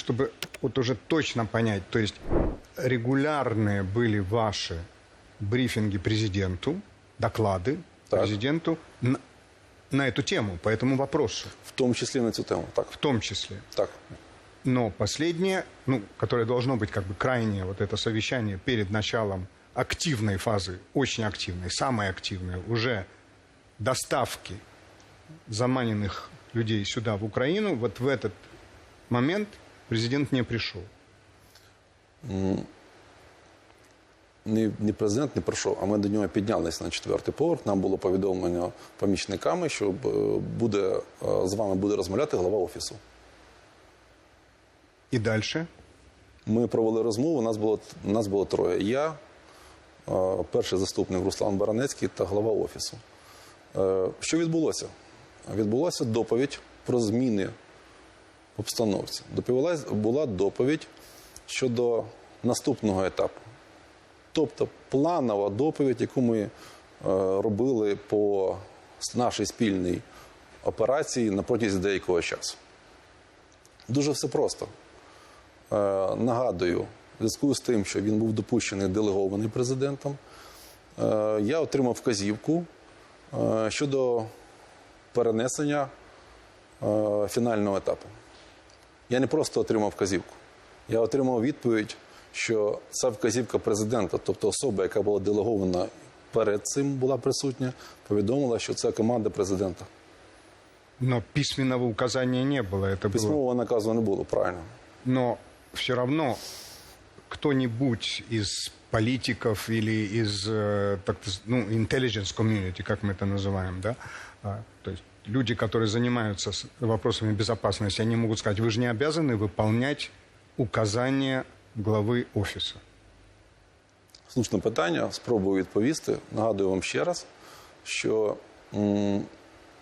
чтобы вот уже точно понять, то есть регулярные были ваши брифинги президенту, доклады Так. президенту на, на эту тему, по этому вопросу В тому числі на цю тему. Так, в том числе. так. Но последнее, ну, которое должно быть как бы крайнее, вот это совещание перед началом активной фазы, очень активной, самой активной, уже доставки заманенных людей сюда, в Украину, вот в этот момент президент не пришел. Ні, ні президент не пройшов, а ми до нього піднялися на четвертий поверх. Нам було повідомлено помічниками, що е, буде е, з вами буде розмовляти глава офісу. И дальше Ми провели розмову. Нас було нас було троє. Я, е, перший заступник Руслан Баранецький та глава офісу. Що відбулося? Відбулася доповідь про зміни обстановці. Доповілась була доповідь щодо наступного етапу. Тобто планова доповідь, яку ми е, робили по нашій спільній операції на протязі деякого часу. Дуже все просто. Е, нагадую, в зв'язку з тим, що він був допущений делегований президентом, е, я отримав вказівку щодо перенесення фінального етапу. Я не просто отримав вказівку, я отримав відповідь, що ця вказівка президента, тобто особа, яка була делегована перед цим, була присутня, повідомила, що це команда президента. Но письменного указания не было. Это было. Письмового наказу не було, правильно. Но все равно кто-нибудь из политиков или из э, так, тз- ну, intelligence community, как мы это называем, да, а, то есть люди, которые занимаются с- вопросами безопасности, они могут сказать, вы же не обязаны выполнять указания главы офиса. Слушне питання, спробую відповісти. Нагадую вам ще раз, що м,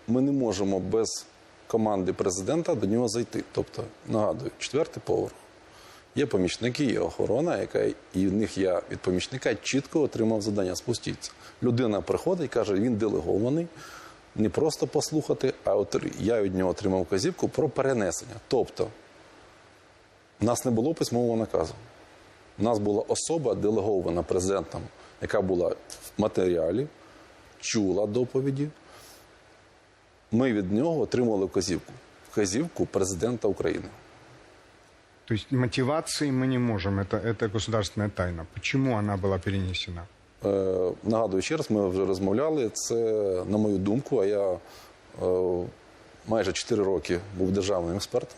ми не можемо без команди президента до нього зайти. Тобто, нагадую, четвертий поверх. Є помічники, є охорона, яка і в них я від помічника чітко отримав завдання спустіться. Людина приходить і каже, він делегований. Не просто послухати, а от я від нього отримав вказівку про перенесення. Тобто, в нас не було письмового наказу. У нас була особа делегована президентом, яка була в матеріалі, чула доповіді. Ми від нього отримали вказівку. Вказівку президента України. То есть мотивации мы не можем, это, это государственная тайна. Почему она была перенесена? Е, нагадую ще раз, ми вже розмовляли. Це, на мою думку, а я е, майже 4 роки був державним експертом.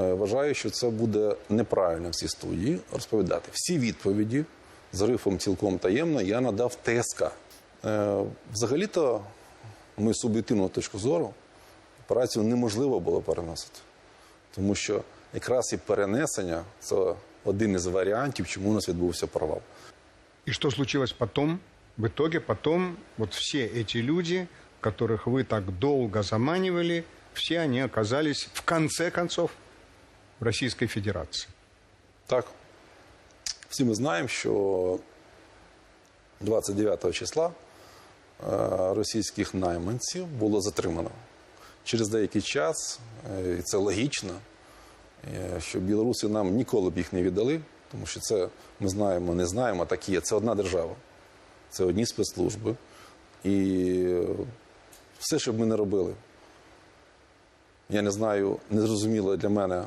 Е, вважаю, що це буде неправильно в цій студії розповідати. Всі відповіді з грифом цілком таємно я надав ТСК. Взагалі-то, мою суб'єктивну точку зору, операцію неможливо було переносити. Тому що якраз і перенесення це один із варіантів, чому у нас відбувся провал. И что случилось потом? В итоге потом вот все эти люди, которых вы так долго заманивали, все они оказались в конце концов в Российской Федерации. Так. Всі ми знаємо, що 29 числа е, російських найманців було затримано. Через деякий час, е, і це логічно, е, що білоруси нам ніколи б їх не віддали, Тому що це ми знаємо, не знаємо, а так і є. Це одна держава, це одні спецслужби. І все, що б ми не робили, я не знаю, незрозуміло для мене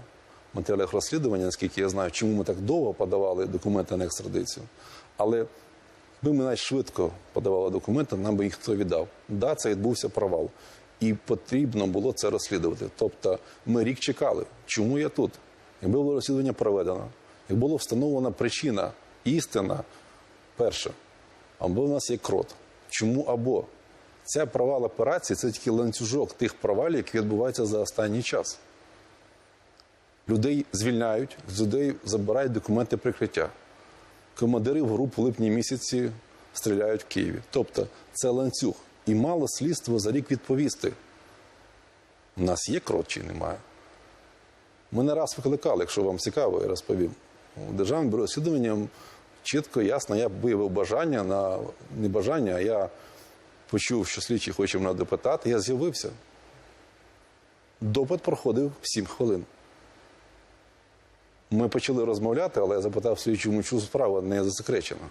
в матеріалах розслідування, наскільки я знаю, чому ми так довго подавали документи на екстрадицію. Але якби ми навіть швидко подавали документи, нам би їх хто віддав. Да, це відбувся провал. І потрібно було це розслідувати. Тобто ми рік чекали. Чому я тут? Якби було розслідування проведено, як була встановлена причина, істина, перше, або в нас є крот. Чому або? Ця провал операції це тільки ланцюжок тих провалів, які відбуваються за останній час. Людей звільняють, з людей забирають документи прикриття. Командирів груп в липні місяці стріляють в Києві. Тобто це ланцюг. І мало слідство за рік відповісти. У нас є крот чи немає? Ми не раз викликали, якщо вам цікаво, я розповім. У Державному бюро розслідування чітко, ясно, я виявив бажання на не бажання, а я почув, що слідчий хоче мене допитати, я з'явився. Допит проходив 7 хвилин. Ми почали розмовляти, але я запитав слідчому, чому справа не засекречена.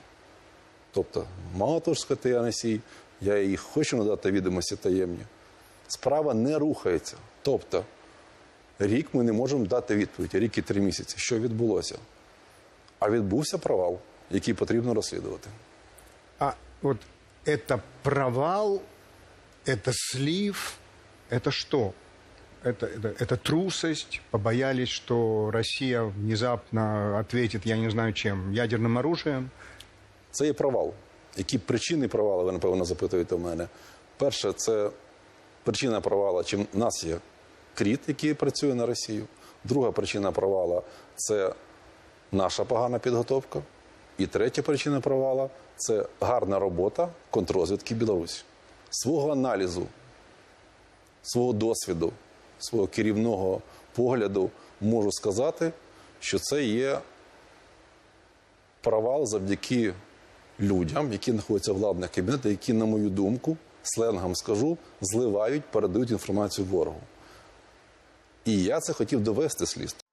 Тобто, мало того, що я носій, я їй хочу надати відомості таємні. Справа не рухається. Тобто, рік ми не можемо дати відповідь, рік і три місяці. Що відбулося? А відбувся провал, який потрібно розслідувати. А вот это провал, это слив, это что? Это, это, это трусость, побоялись, что Россия внезапно ответит, я не знаю чем, ядерным оружием. Це є провал. Які причини провалу, ви, напевно, запитуєте в мене. Перше, це причина провалу, чим в нас є кріт, який працює на Росію. Друга причина провалу це наша погана підготовка. І третя причина провалу це гарна робота контррозвідки Білорусі. Свого аналізу, свого досвіду, свого керівного погляду можу сказати, що це є провал завдяки людям, які знаходяться в владних кабінетах, які, на мою думку, сленгом скажу, зливають, передають інформацію ворогу. І я це хотів довести слідству.